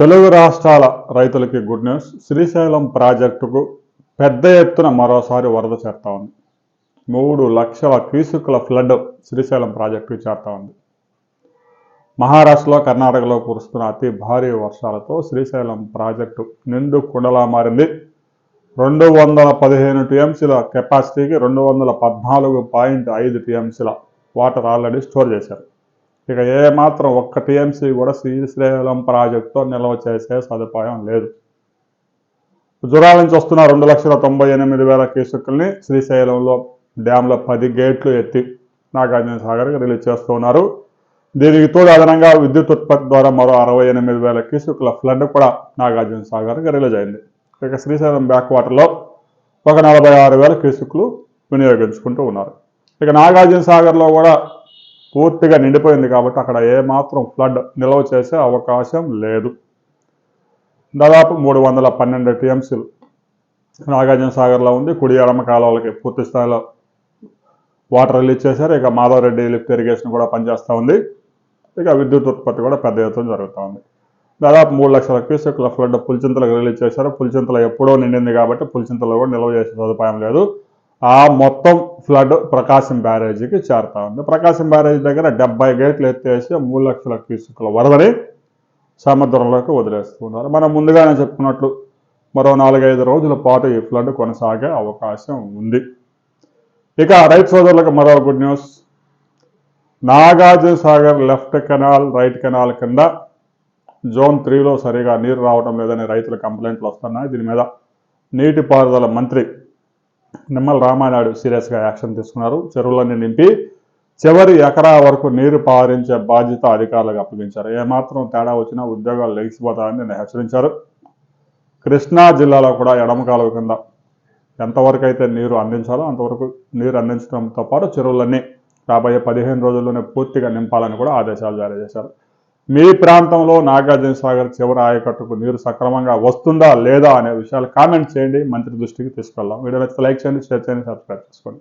తెలుగు రాష్ట్రాల రైతులకి good news. Srisailam ప్రాజెక్టుకు పెద్ద ఎత్తున మరోసారి వరద చేరుతా ఉంది. మూడు లక్షల క్యూసుకుల ఫ్లడ్ శ్రీశైలం ప్రాజెక్టుకు చేరుతా ఉంది. మహారాష్ట్రలో కర్ణాటకలో కురుస్తున్న అతి భారీ వర్షాలతో శ్రీశైలం ప్రాజెక్టు నిండు కుండలా మారింది. రెండు వందల పదిహేను టీఎంసీల కెపాసిటీకి రెండు వందల పద్నాలుగు పాయింట్ ఐదు టీఎంసీల వాటర్ ఆల్రెడీ స్టోర్ చేశారు. ఇక ఏ మాత్రం ఒక్క టీఎంసీ కూడా శ్రీశైలం ప్రాజెక్టుతో నిల్వ చేసే సదుపాయం లేదు. గుజరాల నుంచి వస్తున్న రెండు లక్షల తొంభై ఎనిమిది వేల క్యూసెక్కుల్ని శ్రీశైలంలో డ్యాంలో పది గేట్లు ఎత్తి నాగార్జున సాగర్కి రిలీజ్ చేస్తూ ఉన్నారు దీనికి తోడు అదనంగా విద్యుత్ ఉత్పత్తి ద్వారా మరో అరవై ఎనిమిది వేల క్యూసెక్కుల ఫ్లడ్ కూడా నాగార్జున సాగర్కి రిలీజ్ అయింది. ఇక శ్రీశైలం బ్యాక్ వాటర్లో ఒక నలభై ఆరు వేల క్యూసెక్లు వినియోగించుకుంటూ ఉన్నారు. ఇక నాగార్జున సాగర్లో కూడా పూర్తిగా నిండిపోయింది కాబట్టి అక్కడ ఏమాత్రం ఫ్లడ్ నిల్వ చేసే అవకాశం లేదు. దాదాపు మూడు వందల పన్నెండు టీఎంసీలు నాగార్జున సాగర్లో ఉంది. కుడి ఎడమ కాలువలకి పూర్తి స్థాయిలో వాటర్ రిలీజ్ చేశారు. ఇక మాధవరెడ్డి లిఫ్ట్ ఇరిగేషన్ కూడా పనిచేస్తూ ఉంది. ఇక విద్యుత్ ఉత్పత్తి కూడా పెద్ద ఎత్తున జరుగుతూ ఉంది. దాదాపు మూడు లక్షల క్యూసెక్ల ఫ్లడ్ పులిచింతలకు రిలీజ్ చేశారు. పులిచింతలు ఎప్పుడో నిండింది కాబట్టి పులిచింతలు కూడా నిల్వ చేసే సదుపాయం లేదు. ఆ మొత్తం ఫ్లడ్ ప్రకాశం బ్యారేజీకి చేరుతా ఉంది. ప్రకాశం బ్యారేజీ దగ్గర డెబ్బై గేట్లు ఎత్తేసి మూడు లక్షల క్యూసుకుల వరదని సముద్రంలోకి వదిలేస్తున్నారు మనం ముందుగానే చెప్పుకున్నట్లు మరో నాలుగైదు రోజుల పాటు ఈ ఫ్లడ్ కొనసాగే అవకాశం ఉంది. ఇక రైతు సోదరులకు మరో good news. Nagarjuna Sagar left canal right canal కింద జోన్ త్రీలో సరిగా నీరు రావడం లేదని రైతుల కంప్లైంట్లు వస్తున్నాయి. దీని మీద నీటిపారుదల మంత్రి నిమ్మల రామానాయుడు సీరియస్గా యాక్షన్ తీసుకున్నారు. చెరువులన్నీ నింపి చివరి ఎకరా వరకు నీరు పారించే బాధ్యత అధికారులకు అప్పగించారు. ఏమాత్రం తేడా వచ్చినా ఉద్యోగాలు లెగిసిపోతారని నిన్న హెచ్చరించారు. కృష్ణా జిల్లాలో కూడా ఎడమ కాలువ కింద ఎంతవరకు అయితే నీరు అందించాలో అంతవరకు నీరు అందించడంతో పాటు చెరువులన్నీ రాబోయే పదిహేను రోజుల్లోనే పూర్తిగా నింపాలని కూడా ఆదేశాలు జారీ చేశారు. మీ ప్రాంతంలో నాగార్జున సాగర్ చివరి ఆయకట్టుకు నీరు సక్రమంగా వస్తుందా లేదా అనే విషయాలు కామెంట్ చేయండి. మంత్రి దృష్టికి తీసుకెళ్దాం. వీడియో నచ్చితే లైక్ చేయండి షేర్ చేయండి సబ్స్క్రైబ్ చేసుకోండి.